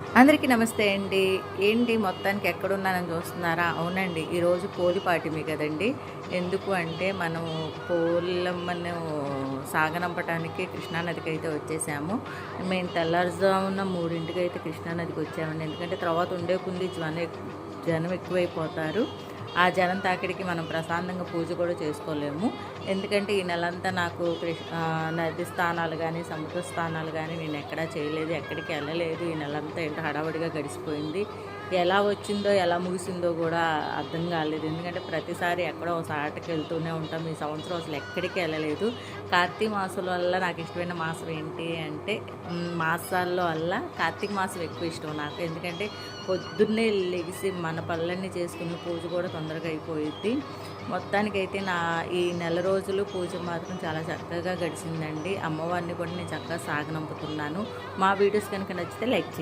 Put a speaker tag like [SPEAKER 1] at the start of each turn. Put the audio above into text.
[SPEAKER 1] అందరికీ నమస్తే అండి. ఏంటి మొత్తానికి ఎక్కడున్నానని చూస్తున్నారా? అవునండి ఈరోజు కోడి పాటిమి కదండి. ఎందుకు అంటే మనం పోలమ్మను సాగనంపడానికి కృష్ణానదికి అయితే వచ్చేసాము. మేము తెల్లారుజామున మూడింటికి అయితే కృష్ణానదికి వచ్చామండి. ఎందుకంటే తర్వాత ఉండే కొంది జనం జనం ఎక్కువైపోతారు. ఆ జనం తాకిడికి మనం ప్రశాంతంగా పూజ కూడా చేసుకోలేము. ఎందుకంటే ఈ నెలంతా నాకు కృష్ణ నది స్థానాలు కానీ సముద్ర స్థానాలు కానీ నేను ఎక్కడా చేయలేదు ఎక్కడికి వెళ్ళలేదు. ఈ నెలంతా ఏంటో హడావుడిగా గడిచిపోయింది. ఎలా వచ్చిందో ఎలా ముగిసిందో కూడా అర్థం కాలేదు. ఎందుకంటే ప్రతిసారి ఎక్కడో ఒక ఆటకి వెళ్తూనే ఉంటాం. ఈ సంవత్సరం అసలు ఎక్కడికి వెళ్ళలేదు. కార్తీక మాసం వల్ల నాకు ఇష్టమైన మాసం ఏంటి అంటే మాసాల్లో వల్ల కార్తీక మాసం ఎక్కువ ఇష్టం నాకు. ఎందుకంటే పొద్దున్నే లెగిసి మన పనులన్నీ చేసుకుని పూజ కూడా తొందరగా అయిపోయింది మొత్తానికైతే నా ఈ నెల రోజులు పూజ మాత్రం చాలా చక్కగా గడిచిందండి. అమ్మవారిని కూడా నేను చక్కగా సాగనంపుతున్నాను. మా వీడియోస్ కనుక నచ్చితే లైక్ చేయండి.